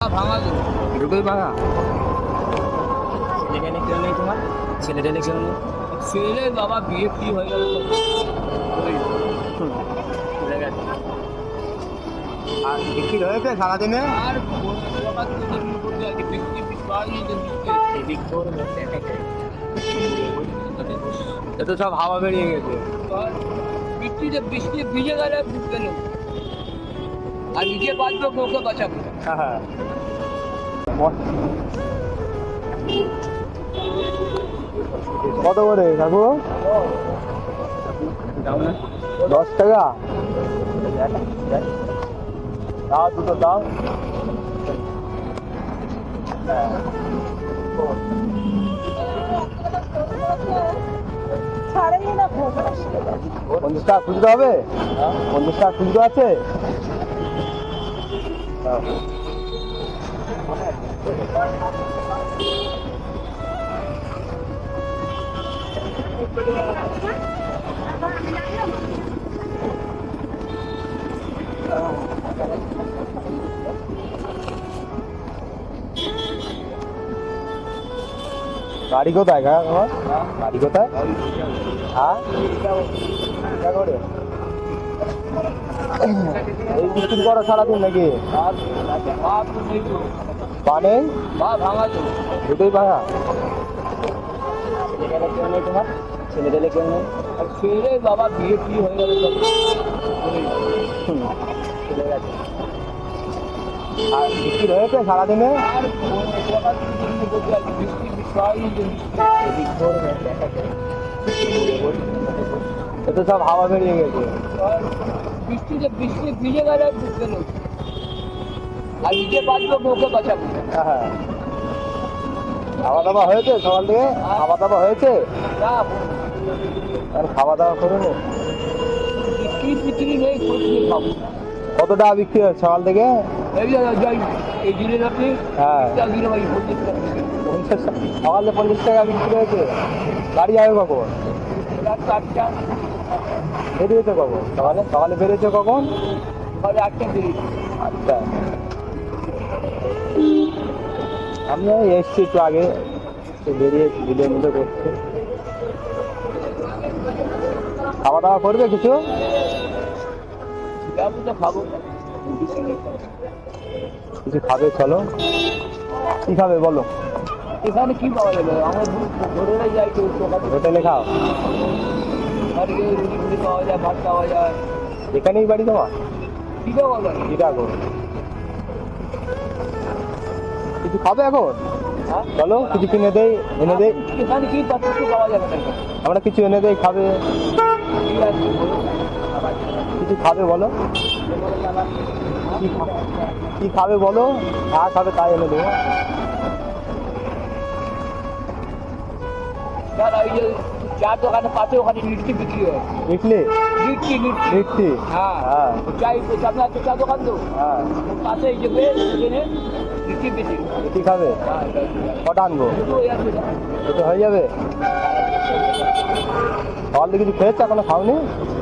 ভাঙা দুটোই ভাঙা এখানে কেউ নেই তোমার? ছেলে টেলে কেউ নেই ছেলে বাবা বিয়ে কি হয়ে গেল। তো ওই চলে গেছে আর বিক্রি হয়েছে সারাদিনে? আর বাবা দুদিন করতে আছে বিক্রি বিক্রি এদিক তোর মধ্যে এ তো সব হাওয়া বেরিয়ে গেছে। বৃষ্টিতে বৃষ্টি ভিজে গেলে গেল আর নিজে বাঁচবে বউকে বাঁচাবো। হ্যাঁ। কত করে কাকু? দশ টাকা? দাও দুটো দাও। পঞ্চাশ টাকা খুচরো হবে? পঞ্চাশ টাকা খুচরো আছে? দাও। বাড়ি কোথায় কাকা তোমার বাড়ি কোথায় হ্যাঁ টাকা করে এই বিক্রি করো সারাদিন নাকি? পা নেই দুটোই ভাঙা ছেলে কেউ নেই তোমার ছেলে টেলে কেউ নেই ছেলে বাবা বিয়ে কি হয়ে গেল চলে গেছে আর বিক্রি হয়েছে সারাদিনে আর বাবা তো সব হাওয়া বেরিয়ে গেছে। বৃষ্টিতে বৃষ্টি ভিজে গেলে গেল আর নিজে বাঁচবে বউকে বাঁচাবো। হ্যাঁ খাওয়া দাওয়া হয়েছে সকাল থেকে? খাওয়া দাওয়া হয়েছে? না। আর খাওয়া দাওয়া করুন? বিক্রি বিক্রি নেই করতে খাব। কত টাকা বিক্রি হয়েছে সকাল থেকে? এই যে যাই এই দিনের আপনি হ্যাঁ। দিন ভাই পঁচিশ টাকা পঞ্চাশ সকালে পঞ্চাশ টাকা বিক্রি হয়েছে। গাড়ি যাবে কখন? রাত আটটা। বেরিয়েছে কখন? সকালে সকালে বেরিয়েছে কখন? সকালে আটটা দিন আচ্ছা। আমি এসছি একটু আগে। একটু বেরিয়ে ভিডিওর মধ্যে করছি খাওয়া দাওয়া করবে কিছু? তো খাব। কিছু খাবে চলো। কি খাবে বলো? এখানে কি পাওয়া যাবে? আমরা ধরে যাই হোটেলে খাও। এখানেই বাড়ি তোমার? যায় চিটাগো কিছু খাবে এখন? চলো কিছু কিনে দেই, এনে যাবে আমরা কিছু এনে দেই, খাবে। কিছু খাবে বলো। কি খাবে বলো? যা খাবে তাই এনে দেবো। চার দোকানের পাশে ওখানে মিষ্টি বিক্রি হয়। ইডলি মিষ্টি মিষ্টি। মিষ্টি? হ্যাঁ। হ্যাঁ। চাই সামনে একটা চা দোকান তো হ্যাঁ। পাশে এই যে ওখানে মিষ্টি বিক্রি। হ্যাঁ কটা আনব? আছে না। হয়ে যাবে? সকাল কিছু খেয়েছে এখনও খাওনি?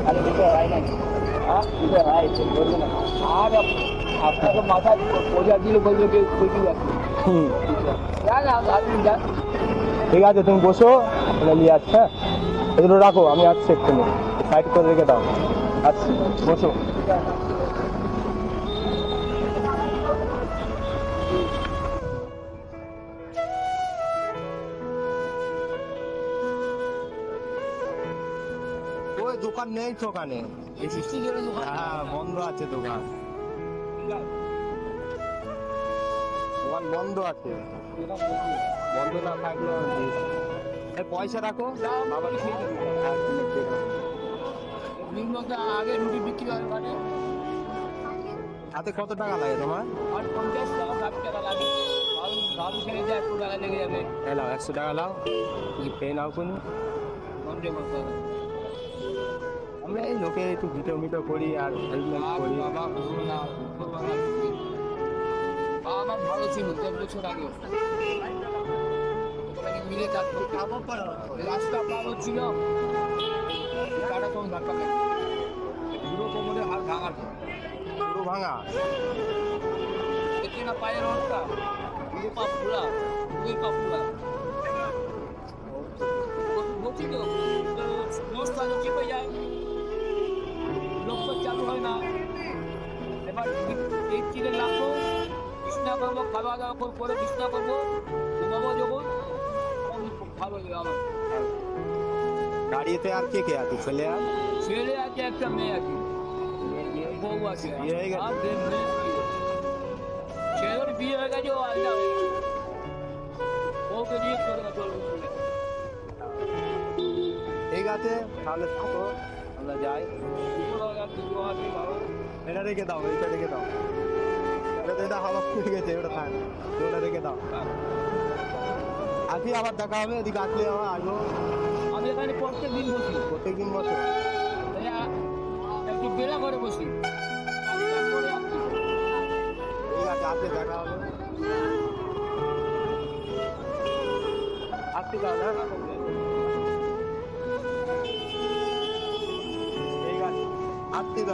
আরে হয় না। আর আপনাকে মাথায় বোঝা দিলে বলবে যে খুঁজি আছে হুম। যান আপ- আপনি যান। ঠিক আছে তুমি বসো নিয়ে আসছি হ্যাঁ? এগুলো রাখো আমি আসছি এক্ষুনি। সাইড করে রেখে দাও। আসছি বসো। ওই দোকান নেই দোকান। হ্যাঁ বন্ধ আছে দোকান। দোকান বন্ধ আছে। বন্ধ না থাকলে আর পয়সা রাখো। বাবা আগে রুটি বিক্রি হয় মানে হাতে কত টাকা লাগে তোমার? আর পঞ্চাশ টাকা ষাট টাকা লাগে। ভালো একশো টাকা লেগে যাবে। একশো টাকা নাও। কিছু খেয়ে নাও কোন। আমরা এই লোকে একটু ভিডিও মিটো করি আর হেল্পমেন্ট করি। বাবা না। আমার ভালো ছিল দেড় বছর আগে। ওখানে মিলে থাকতো রাস্তা ভালো ছিল কাটা কম ধাক্কা লাগে পুরো কোমরে হাত ভাঙার পুরো ভাঙা? এখানে না পায়ের অবস্থা। পুরো পা ফুলা পুরো পা ফুলা। খাওয়া দাওয়া করে পরে বিছনা করব ঘুমাবো যখন তখন ভালো হবে আমার গাড়িতে আর কে কে আছে? ছেলে আর? ছেলে আছে একটা মেয়ে আছে বউ আছে। বিয়ে হয়ে গেছে? আর দেড় মেয়ে বিয়ে। ছেলের বিয়ে হয়ে গেছে ও আলাদা হয়ে গেছে। বউকে নিয়ে চলে গেছে ওর স্কুলে। ঠিক আছে তাহলে থাকো আমরা যাই। দুপুর হয়ে গেছে, দুপুর হওয়ার পরে বাবা, এটা রেখে দাও এটা রেখে দাও। এটা হাওয়া গেছে ওটা থাক। ওটা রেখে দাও। আসি আবার দেখা হবে এদিকে আসলে আবার আসব। আমি এখানে প্রত্যেক দিন বসি। প্রত্যেকদিন বসো। তাই আ- একটু বেলা করে বসি। ঠিক আছে আসলে দেখা হবে। আসছি তাহলে হ্যাঁ? ঠিক আছে। আসছি তো